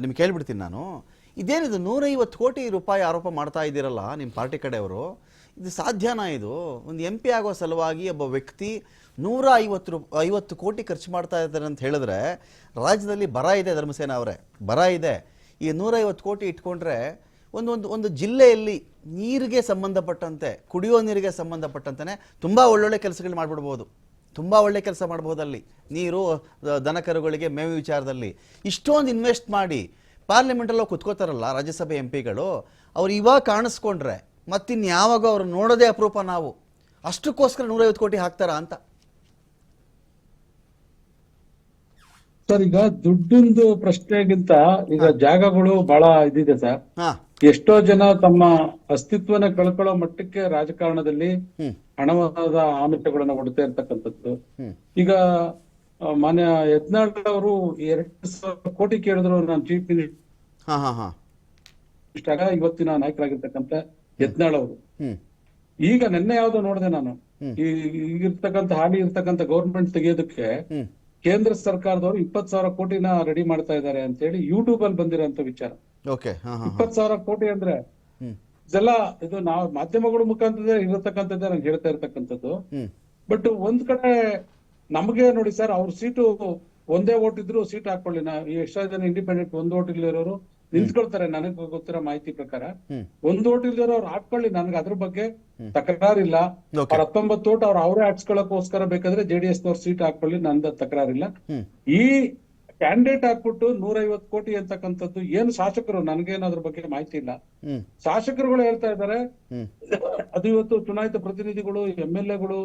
ನಿಮ್ಗೆ ಕೇಳ್ಬಿಡ್ತೀನಿ ನಾನು. ಇದೇನಿದು ನೂರೈವತ್ತು ಕೋಟಿ ರೂಪಾಯಿ ಆರೋಪ ಮಾಡ್ತಾ ಇದ್ದೀರಲ್ಲ ನಿಮ್ಮ ಪಾರ್ಟಿ ಕಡೆಯವರು? ಇದು ಸಾಧ್ಯನಾ ಇದು? ಒಂದು ಎಂ ಆಗೋ ಸಲುವಾಗಿ ಒಬ್ಬ ವ್ಯಕ್ತಿ ನೂರ ಐವತ್ತು ರೂ, ಐವತ್ತು ಕೋಟಿ ಖರ್ಚು ಮಾಡ್ತಾ ಇದ್ದಾರೆ ಅಂತ ಹೇಳಿದ್ರೆ ರಾಜ್ಯದಲ್ಲಿ ಬರ ಇದೆ ಧರ್ಮಸೇನ ಅವರೇ. ಬರ ಇದೆ. ಈ ನೂರೈವತ್ತು ಕೋಟಿ ಇಟ್ಕೊಂಡ್ರೆ ಒಂದು ಒಂದು ಒಂದು ಜಿಲ್ಲೆಯಲ್ಲಿ ನೀರಿಗೆ ಸಂಬಂಧಪಟ್ಟಂತೆ, ಕುಡಿಯೋ ನೀರಿಗೆ ಸಂಬಂಧಪಟ್ಟಂತೆ ತುಂಬ ಒಳ್ಳೊಳ್ಳೆ ಕೆಲಸಗಳು ಮಾಡಿಬಿಡ್ಬೋದು. ತುಂಬ ಒಳ್ಳೆ ಕೆಲಸ ಮಾಡ್ಬೋದಲ್ಲಿ ನೀರು ದನಕರುಗಳಿಗೆ ಮೇವು ವಿಚಾರದಲ್ಲಿ. ಇಷ್ಟೊಂದು ಇನ್ವೆಸ್ಟ್ ಮಾಡಿ ಪಾರ್ಲಿಮೆಂಟಲ್ಲೋ ಕುತ್ಕೋತಾರಲ್ಲ ರಾಜ್ಯಸಭೆ ಎಂ ಪಿಗಳು ಅವ್ರು ಇವಾಗ ಕಾಣಿಸ್ಕೊಂಡ್ರೆ ಮತ್ತಿನ್ಯಾವಾಗ ಅವ್ರು ನೋಡೋದೇ ಅಪರೂಪ ನಾವು. ಅಷ್ಟಕ್ಕೋಸ್ಕರ ನೂರೈವತ್ತು ಕೋಟಿ ಹಾಕ್ತಾರಾ ಅಂತ. ಸರ್ ಈಗ ದುಡ್ಡಿಂದು ಪ್ರಶ್ನೆಗಿಂತ ಈಗ ಜಾಗಗಳು ಬಹಳ ಇದಿದೆ ಸರ್. ಎಷ್ಟೋ ಜನ ತಮ್ಮ ಅಸ್ತಿತ್ವನ ಕಳ್ಕೊಳ್ಳೋ ಮಟ್ಟಕ್ಕೆ ರಾಜಕಾರಣದಲ್ಲಿ ಹಣವಾದ ಆಮಿಷಗಳನ್ನ ಕೊಡ್ತಾ ಇರ್ತಕ್ಕಂಥದ್ದು. ಈಗ ಮಾನ್ಯ ಯತ್ನಾಳ್ ಅವರು ಎರಡ್ ಸಾವಿರ ಕೋಟಿ ಕೇಳಿದ್ರು ನಾನು ಚೀಫ್ ಮಿನಿಸ್ಟರ್ ಇವತ್ತಿನ ನಾಯಕರಾಗಿರ್ತಕ್ಕಂಥ ಯತ್ನಾಳ್ ಅವರು. ಈಗ ನಿನ್ನೆ ಯಾವ್ದೋ ನೋಡಿದೆ ನಾನು. ಈ ಈಗಿರ್ತಕ್ಕಂಥ ಹಾಲಿ ಇರ್ತಕ್ಕಂಥ ಗೌರ್ಮೆಂಟ್ ತೆಗೆಯೋದಕ್ಕೆ ಕೇಂದ್ರ ಸರ್ಕಾರದವರು ಇಪ್ಪತ್ ಸಾವಿರ ಕೋಟಿನ ರೆಡಿ ಮಾಡ್ತಾ ಇದ್ದಾರೆ ಅಂತ ಹೇಳಿ ಯೂಟ್ಯೂಬ್ ಅಲ್ಲಿ ಬಂದಿರೋಂತ ವಿಚಾರ. ಇಪ್ಪತ್ ಸಾವಿರ ಕೋಟಿ ಅಂದ್ರೆ ಇದೆಲ್ಲ ಇದು ನಾವು ಮಾಧ್ಯಮಗಳ ಮುಖಾಂತರ ಇರತಕ್ಕಂಥದ್ದೇ ನಾನು ಹೇಳ್ತಾ ಇರ್ತಕ್ಕಂಥದ್ದು. ಬಟ್ ಒಂದ್ ಕಡೆ ನಮಗೆ ನೋಡಿ ಸರ್ ಅವ್ರ ಸೀಟು ಒಂದೇ ಓಟ್ ಇದ್ರು ಸೀಟ್ ಹಾಕೊಳ್ಳಿ. ನಾ ಎಷ್ಟೋ ಜನ ಇಂಡಿಪೆಂಡೆಂಟ್ ಒಂದ್ ಓಟ್ ಇಲ್ಲಿರೋರು ನಿಂತ್ಕೊಳ್ತಾರೆ ನನಗೆ ಗೊತ್ತಿರೋ ಮಾಹಿತಿ ಪ್ರಕಾರ. ಒಂದ್ ಓಟ್ ಅವ್ರು ಹಾಕೊಳ್ಳಿ ನನ್ಗೆ ಅದ್ರ ಬಗ್ಗೆ ತಕರಾರಿಲ್ಲ. ಅವ್ರ ಹತ್ತೊಂಬತ್ತು ಓಟ್ ಅವ್ರು ಅವರೇ ಹಾಕ್ಸ್ಕೊಳಕ್ಕೋಸ್ಕರ ಬೇಕಾದ್ರೆ ಜೆಡಿಎಸ್ ನವ್ರ ಸೀಟ್ ಹಾಕೊಳ್ಳಿ ನಂದ ತಕರಾರಿಲ್ಲ. ಈ ಕ್ಯಾಂಡಿಡೇಟ್ ಹಾಕ್ಬಿಟ್ಟು ನೂರೈವತ್ತು ಕೋಟಿ ಅಂತಕ್ಕಂಥದ್ದು ಏನು ಶಾಸಕರು? ನನ್ಗೇನು ಅದ್ರ ಬಗ್ಗೆ ಮಾಹಿತಿ ಇಲ್ಲ. ಶಾಸಕರುಗಳು ಹೇಳ್ತಾ ಇದ್ದಾರೆ ಅದು ಇವತ್ತು ಚುನಾಯಿತ ಪ್ರತಿನಿಧಿಗಳು ಎಂ ಎಲ್ ಎಗಳು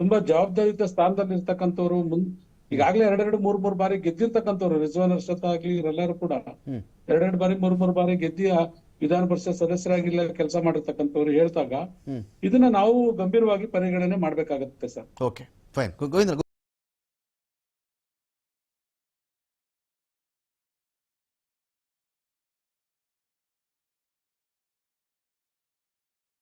ತುಂಬಾ ಜವಾಬ್ದಾರಿಯುತ ಸ್ಥಾನದಲ್ಲಿ ಇರ್ತಕ್ಕಂಥವ್ರು ಮುಂದ್ ಈಗಾಗಲೇ ಎರಡೆರಡು ಮೂರ್ ಮೂರ್ ಬಾರಿ ಗೆದ್ದಿರ್ತಕ್ಕಂಥವ್ರು ರಿಜ್ವಾನ್ ಅರ್ಷತ್ ಆಗ್ಲಿ ಇವರೆಲ್ಲರೂ ಕೂಡ ಎರಡೆರಡು ಬಾರಿ ಮೂರ್ ಮೂರ್ ಬಾರಿ ಗೆದ್ದಿ ವಿಧಾನ ಪರಿಷತ್ ಸದಸ್ಯರಾಗಿಲ್ಲ ಕೆಲಸ ಮಾಡಿರ್ತಕ್ಕಂಥವ್ರು ಹೇಳ್ದಾಗ ಇದನ್ನ ನಾವು ಗಂಭೀರವಾಗಿ ಪರಿಗಣನೆ ಮಾಡ್ಬೇಕಾಗತ್ತೆ ಸರ್. Okay fine